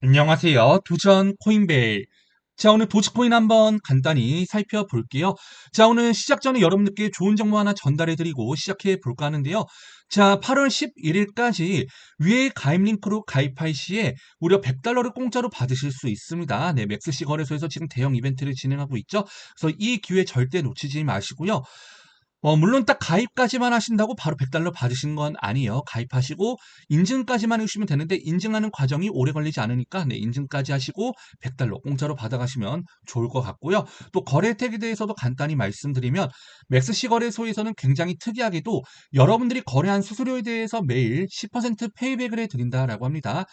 안녕하세요. 도전 코인벨. 자, 오늘 도지코인 한번 간단히 살펴볼게요. 자, 오늘 시작 전에 여러분들께 좋은 정보 하나 전달해드리고 시작해 볼까 하는데요. 자, 8월 11일까지 위에 가입 링크로 가입할 시에 무려 100달러를 공짜로 받으실 수 있습니다. 네, 맥스시 거래소에서 지금 대형 이벤트를 진행하고 있죠. 그래서 이 기회 절대 놓치지 마시고요. 어, 물론 딱 가입까지만 하신다고 바로 100달러 받으시는 건 아니에요. 가입하시고 인증까지만 해주시면 되는데 인증하는 과정이 오래 걸리지 않으니까 네, 인증까지 하시고 100달러 공짜로 받아가시면 좋을 것 같고요. 또 거래 혜택에 대해서도 간단히 말씀드리면 맥스시 거래소에서는 굉장히 특이하게도 여러분들이 거래한 수수료에 대해서 매일 10% 페이백을 해드린다라고 합니다.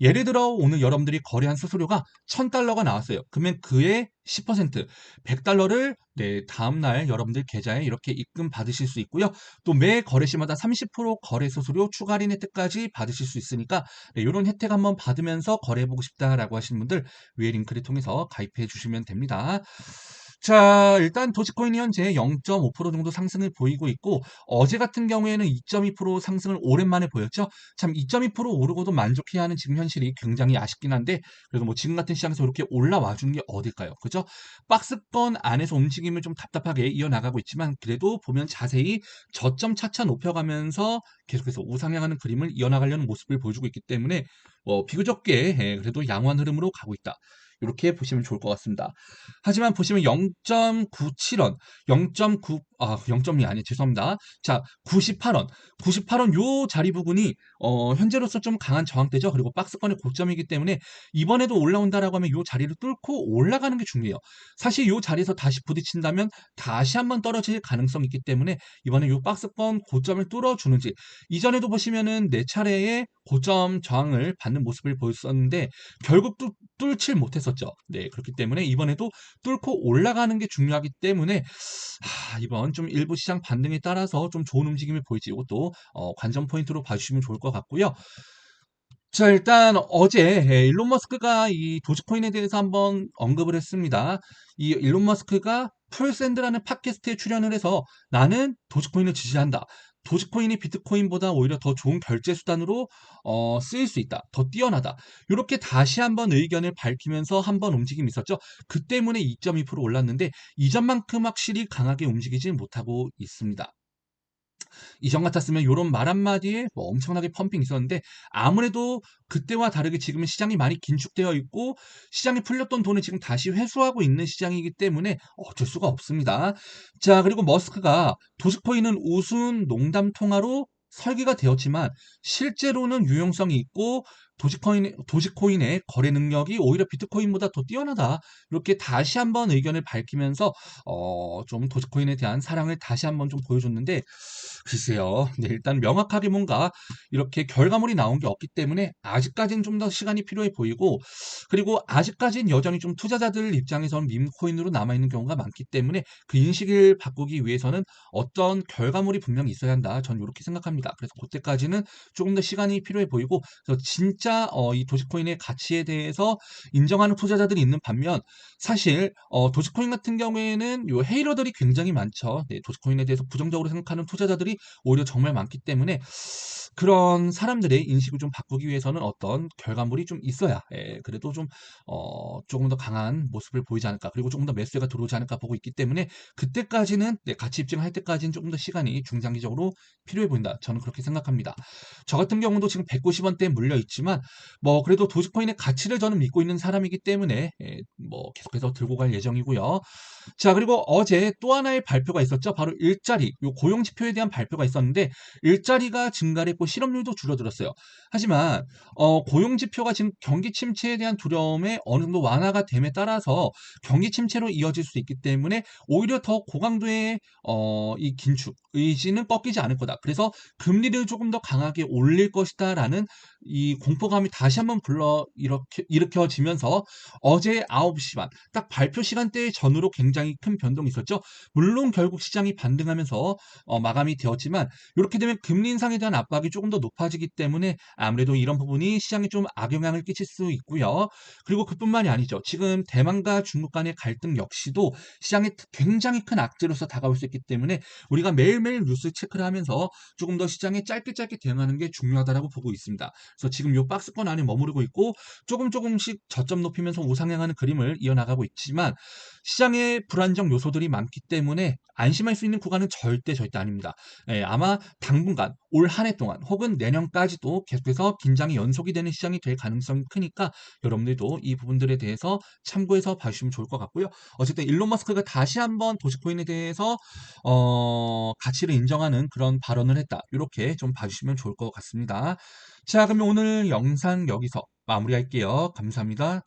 예를 들어 오늘 여러분들이 거래한 수수료가 1000달러가 나왔어요. 그러면 그의 10% 100달러를 네, 다음날 여러분들 계좌에 이렇게 입금 받으실 수 있고요. 또 매 거래 시마다 30% 거래 수수료 추가 할인 혜택까지 받으실 수 있으니까 네, 이런 혜택 한번 받으면서 거래해보고 싶다라고 하시는 분들 위에 링크를 통해서 가입해 주시면 됩니다. 자, 일단 도지코인이 현재 0.5% 정도 상승을 보이고 있고 어제 같은 경우에는 2.2% 상승을 오랜만에 보였죠. 참 2.2% 오르고도 만족해야 하는 지금 현실이 굉장히 아쉽긴 한데 그래도 뭐 지금 같은 시장에서 이렇게 올라와 주는 게 어딜까요? 그죠? 박스권 안에서 움직임을 좀 답답하게 이어나가고 있지만 그래도 보면 자세히 저점 차차 높여가면서 계속해서 우상향하는 그림을 이어나가려는 모습을 보여주고 있기 때문에 뭐 비교적 꽤 예, 그래도 양호한 흐름으로 가고 있다. 이렇게 보시면 좋을 것 같습니다. 하지만 보시면 0.97원, 0.9, 아, 0.이 아니, 죄송합니다. 자, 98원, 98원 요 자리 부분이, 어, 현재로서 좀 강한 저항대죠. 그리고 박스권의 고점이기 때문에 이번에도 올라온다라고 하면 요 자리를 뚫고 올라가는 게 중요해요. 사실 요 자리에서 다시 부딪힌다면 다시 한번 떨어질 가능성이 있기 때문에 이번에 요 박스권 고점을 뚫어주는지, 이전에도 보시면은 네 차례의 고점 저항을 받는 모습을 보였었는데, 결국 뚫, 뚫질 못했었죠. 네, 그렇기 때문에 이번에도 뚫고 올라가는 게 중요하기 때문에 하, 이번 좀 일부 시장 반등에 따라서 좀 좋은 움직임을 보이지 이것도 어, 관전 포인트로 봐주시면 좋을 것 같고요. 자, 일단 어제 예, 일론 머스크가 이 도지코인에 대해서 한번 언급을 했습니다. 이 일론 머스크가 풀샌드라는 팟캐스트에 출연을 해서 나는 도지코인을 지지한다. 도지코인이 비트코인보다 오히려 더 좋은 결제 수단으로 어, 쓰일 수 있다. 더 뛰어나다. 이렇게 다시 한번 의견을 밝히면서 한번 움직임이 있었죠. 그 때문에 2.2% 올랐는데 이전만큼 확실히 강하게 움직이지 못하고 있습니다. 이전 같았으면 이런 말 한마디에 뭐 엄청나게 펌핑 있었는데 아무래도 그때와 다르게 지금은 시장이 많이 긴축되어 있고 시장이 풀렸던 돈을 지금 다시 회수하고 있는 시장이기 때문에 어쩔 수가 없습니다. 자, 그리고 머스크가 도지코인은 우스운 농담 통화로 설계가 되었지만 실제로는 유용성이 있고 도지코인, 도지코인의 거래 능력이 오히려 비트코인보다 더 뛰어나다. 이렇게 다시 한번 의견을 밝히면서 어, 좀 도지코인에 대한 사랑을 다시 한번 좀 보여줬는데 글쎄요. 네, 일단 명확하게 뭔가 이렇게 결과물이 나온 게 없기 때문에 아직까지는 좀 더 시간이 필요해 보이고 그리고 아직까지는 여전히 좀 투자자들 입장에서는 밈코인으로 남아있는 경우가 많기 때문에 그 인식을 바꾸기 위해서는 어떤 결과물이 분명히 있어야 한다. 전 이렇게 생각합니다. 그래서 그때까지는 조금 더 시간이 필요해 보이고 그래서 진짜 어, 이 도지코인의 가치에 대해서 인정하는 투자자들이 있는 반면 사실 어, 도지코인 같은 경우에는 요 헤이러들이 굉장히 많죠. 네, 도지코인에 대해서 부정적으로 생각하는 투자자들이 오히려 정말 많기 때문에 그런 사람들의 인식을 좀 바꾸기 위해서는 어떤 결과물이 좀 있어야 예, 그래도 좀 어, 조금 더 강한 모습을 보이지 않을까. 그리고 조금 더 매수가 들어오지 않을까 보고 있기 때문에 그때까지는 네, 가치 입증할 때까지는 조금 더 시간이 중장기적으로 필요해 보인다. 저는 그렇게 생각합니다. 저 같은 경우도 지금 190원대에 물려 있지만 뭐 그래도 도지코인의 가치를 저는 믿고 있는 사람이기 때문에 예, 뭐 계속해서 들고 갈 예정이고요 자 그리고 어제 또 하나의 발표가 있었죠 바로 일자리 요 고용 지표에 대한 발표가 있었는데 일자리가 증가를 했고 실업률도 줄어들었어요. 하지만 어, 고용 지표가 지금 경기 침체에 대한 두려움에 어느 정도 완화가 됨에 따라서 경기 침체로 이어질 수 있기 때문에 오히려 더 고강도의 어, 이 긴축 의지는 꺾이지 않을 거다. 그래서 금리를 조금 더 강하게 올릴 것이다라는 이 공포감이 다시 한번 불러 일으켜, 일으켜지면서 어제 9시 반 딱 발표 시간대 전후로 굉장히 큰 변동이 있었죠. 물론 결국 시장이 반등하면서 어, 마감이 되었지만 이렇게 되면 금리 인상에 대한 압박이 조금 더 높아지기 때문에 아무래도 이런 부분이 시장에 좀 악영향을 끼칠 수 있고요. 그리고 그뿐만이 아니죠. 지금 대만과 중국 간의 갈등 역시도 시장에 굉장히 큰 악재로서 다가올 수 있기 때문에 우리가 매일매일 뉴스 체크를 하면서 조금 더 시장에 짧게 짧게 대응하는 게 중요하다고 보고 있습니다. 그래서 지금 요 박스권 안에 머무르고 있고 조금 조금씩 저점 높이면서 우상향하는 그림을 이어나가고 있지만 시장에 불안정 요소들이 많기 때문에 안심할 수 있는 구간은 절대 절대 아닙니다. 예, 아마 당분간 올 한 해 동안 혹은 내년까지도 계속해서 긴장이 연속이 되는 시장이 될 가능성이 크니까 여러분들도 이 부분들에 대해서 참고해서 봐주시면 좋을 것 같고요. 어쨌든 일론 머스크가 다시 한번 도지코인에 대해서 어, 가치를 인정하는 그런 발언을 했다. 이렇게 좀 봐주시면 좋을 것 같습니다. 자, 그러면 오늘 영상 여기서 마무리할게요. 감사합니다.